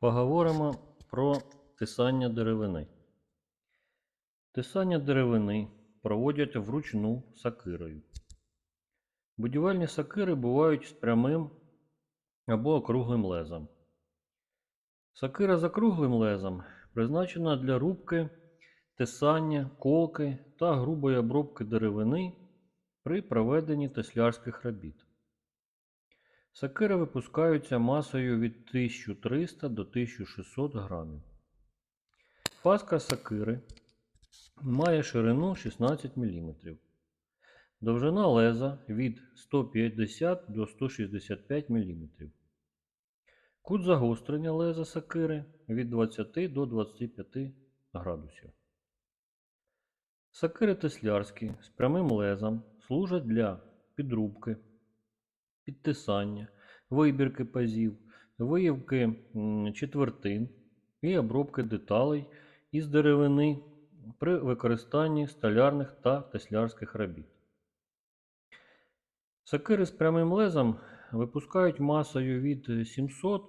Поговоримо про тисання деревини. Тисання деревини проводять вручну сакирою. Будівельні сакири бувають з прямим або округлим лезом. Сакира з округлим лезом призначена для рубки, тисання, колки та грубої обробки деревини при проведенні теслярських робіт. Сакири випускаються масою від 1300 до 1600 грамів. Фаска сакири має ширину 16 мм. Довжина леза від 150 до 165 мм. Кут загострення леза сакири від 20 до 25 градусів. Сакири теслярські з прямим лезом служать для підрубки, підтисання, вибірки пазів, виявки четвертин і обробки деталей із деревини при використанні столярних та теслярських робіт. Сакири з прямим лезом випускають масою від 700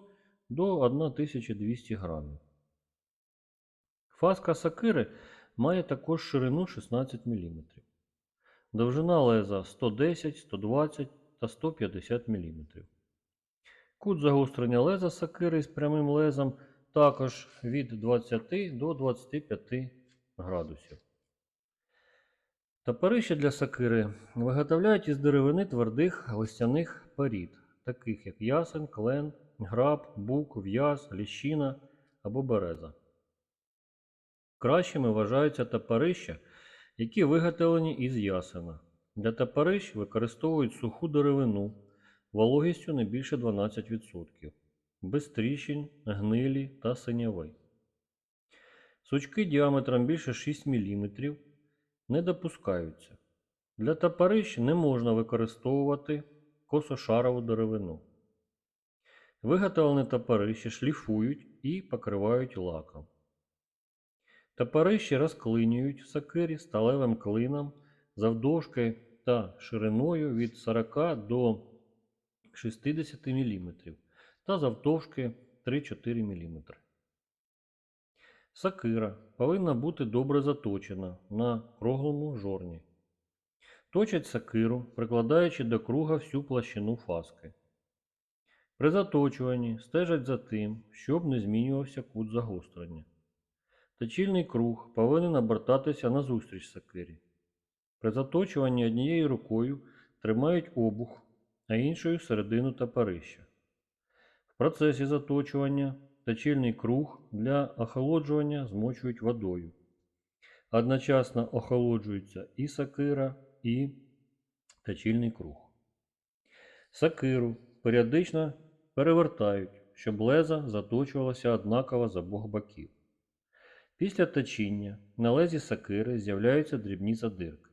до 1200 грамів. Фаска сакири має також ширину 16 мм. Довжина леза 110, 120 та 150 мм. Кут загострення леза сакири з прямим лезом також від 20 до 25 градусів. Топорища для сакири виготовляють із деревини твердих листяних порід, таких як ясен, клен, граб, бук, в'яз, ліщина або береза. Кращими вважаються топорища, які виготовлені із ясена. Для топорищ використовують суху деревину вологістю не більше 12%, без тріщин, гнилі та синяви. Сучки діаметром більше 6 мм не допускаються. Для топорищ не можна використовувати косошарову деревину. Виготовлені топорища шліфують і покривають лаком. Топорищі розклинюють в сакирі сталевим клином завдовжки та шириною від 40 до 60 мм та завдовжки 3-4 мм. Сакира повинна бути добре заточена на круглому жорні. Точать сакиру, прикладаючи до круга всю площину фаски. При заточуванні стежать за тим, щоб не змінювався кут загострення. Точильний круг повинен обертатися назустріч сакирі. При заточуванні однією рукою тримають обух, а іншою середину топорища. В процесі заточування точильний круг для охолоджування змочують водою. Одночасно охолоджуються і сакира, і точильний круг. Сакиру періодично перевертають, щоб леза заточувалося однаково з обох боків. Після точіння на лезі сакири з'являються дрібні задирки.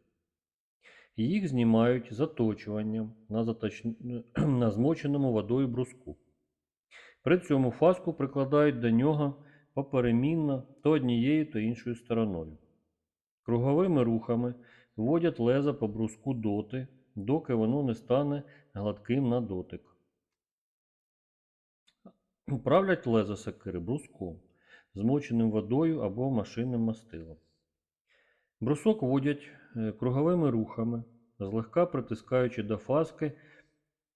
Їх знімають заточуванням на, заточ... на змоченому водою бруску. При цьому фаску прикладають до нього поперемінно то однією, то іншою стороною. Круговими рухами вводять леза по бруску доти, доки воно не стане гладким на дотик. Правлять лезо сакири бруском, змоченим водою або машинним мастилом. Брусок водять е, круговими рухами, злегка притискаючи до фаски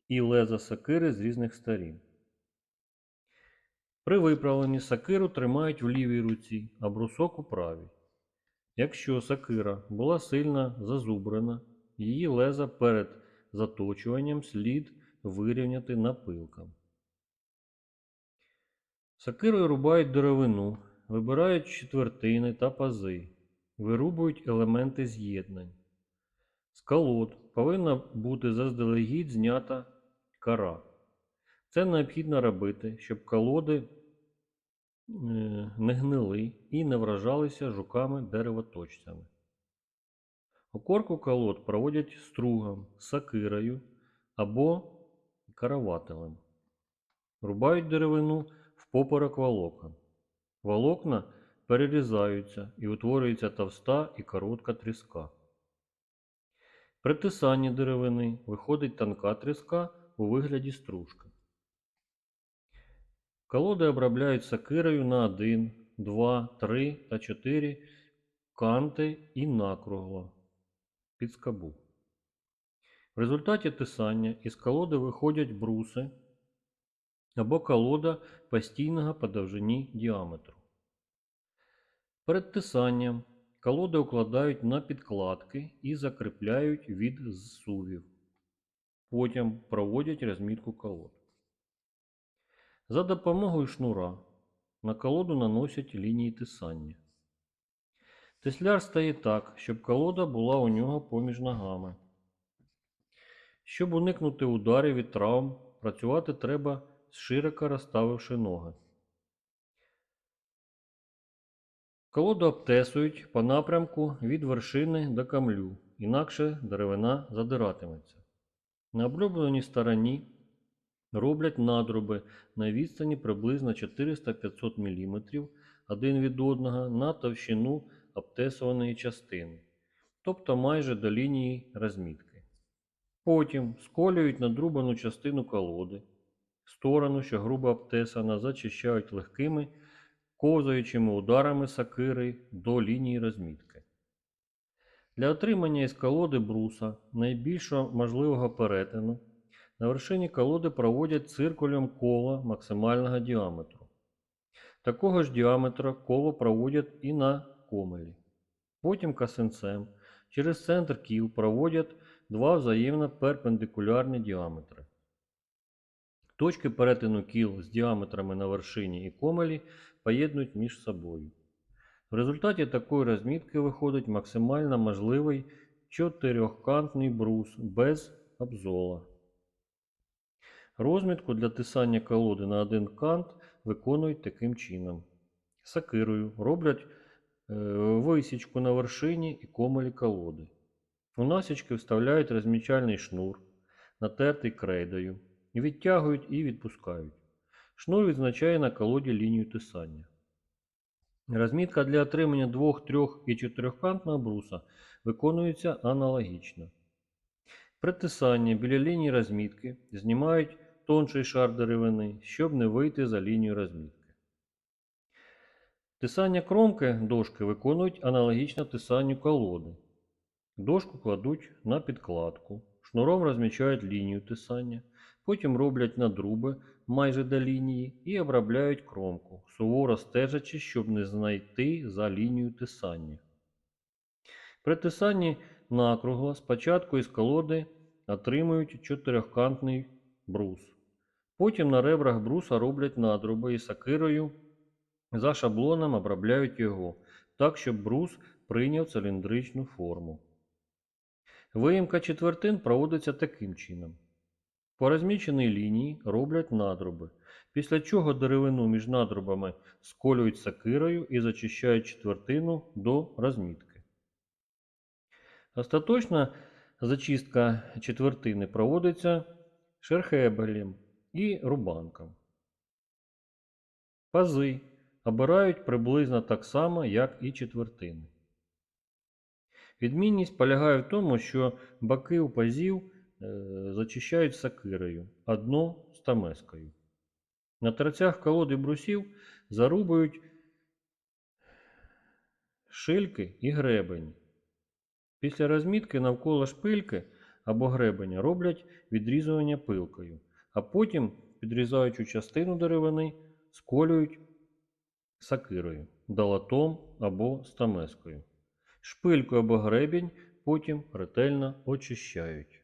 і леза сакири з різних сторін. При виправленні сакиру тримають в лівій руці, а брусок у правій. Якщо сакира була сильно зазубрена, її леза перед заточуванням слід вирівняти напилком. Сакирою рубають деревину, вибирають четвертини та пази, вирубують елементи з'єднань. З колод повинна бути заздалегідь знята кара. Це необхідно робити, щоб колоди е, не гнили і не вражалися жуками-деревоточцями. Окорку колод проводять стругом, сакирою або каравателем. Рубають деревину впоперек волокон. Волокна перерізаються і утворюється товста і коротка тріска. При тисанні деревини виходить тонка тріска у вигляді стружки. Колоди обробляють сакирою на 1, 2, 3 та 4 канти і накругло під скобу. В результаті тисання із колоди виходять бруси або колода постійного по довжині діаметру. Перед тисанням колоди укладають на підкладки і закріпляють від зсувів. Потім проводять розмітку колод. За допомогою шнура на колоду наносять лінії тисання. Тесляр стає так, щоб колода була у нього поміж ногами. Щоб уникнути ударів і травм, працювати треба широко розставивши ноги. Колоду обтесують по напрямку від вершини до камлю, інакше деревина задиратиметься. На облюбленій стороні роблять надруби на відстані приблизно 400-500 мм один від одного на товщину обтесуваної частини, тобто майже до лінії розмітки. Потім сколюють надрубану частину колоди, сторону, що грубо обтесана, зачищають легкими ковзаючими ударами сакири до лінії розмітки. Для отримання із колоди бруса найбільшого можливого перетину на вершині колоди проводять циркулем коло максимального діаметру. Такого ж діаметра коло проводять і на комелі. Потім касинцем через центр кіл проводять два взаємно перпендикулярні діаметри. Точки перетину кіл з діаметрами на вершині і комелі поєднують між собою. В результаті такої розмітки виходить максимально можливий чотирьохкантний брус без обзола. Розмітку для тисання колоди на один кант виконують таким чином. Сакирою роблять е, висічку на вершині і комелі колоди. У насічки вставляють розмічальний шнур, натертий крейдою, відтягують і відпускають. Шнур відзначає на колоді лінію тисання. Розмітка для отримання двох, трьох і чотирьохкантного бруса виконується аналогічно. При тисанні біля лінії розмітки знімають тонший шар деревини, щоб не вийти за лінію розмітки. Тисання кромки дошки виконують аналогічно тисанню колоди. Дошку кладуть на підкладку, шнуром розмічають лінію тисання, потім роблять надруби майже до лінії і обробляють кромку, суворо стежачи, щоб не знайти за лінію тисання. При тисанні накругло спочатку із колоди отримують чотирьохкантний брус. Потім на ребрах бруса роблять надруби і сакирою за шаблоном обробляють його, так, щоб брус прийняв циліндричну форму. Виїмка четвертин проводиться таким чином. По розміченій лінії роблять надруби, після чого деревину між надрубами сколюють сакирою і зачищають четвертину до розмітки. Остаточна зачистка четвертини проводиться шерхебелем і рубанком. Пази обирають приблизно так само, як і четвертини. Відмінність полягає в тому, що боки у пазів зачищають сакирою, а дно стамескою. На торцях колоди брусів зарубують шильки і гребені. Після розмітки навколо шпильки або гребеня роблять відрізування пилкою, а потім підрізаючу частину деревини сколюють сакирою, долотом або стамескою. Шпильку або гребінь потім ретельно очищають.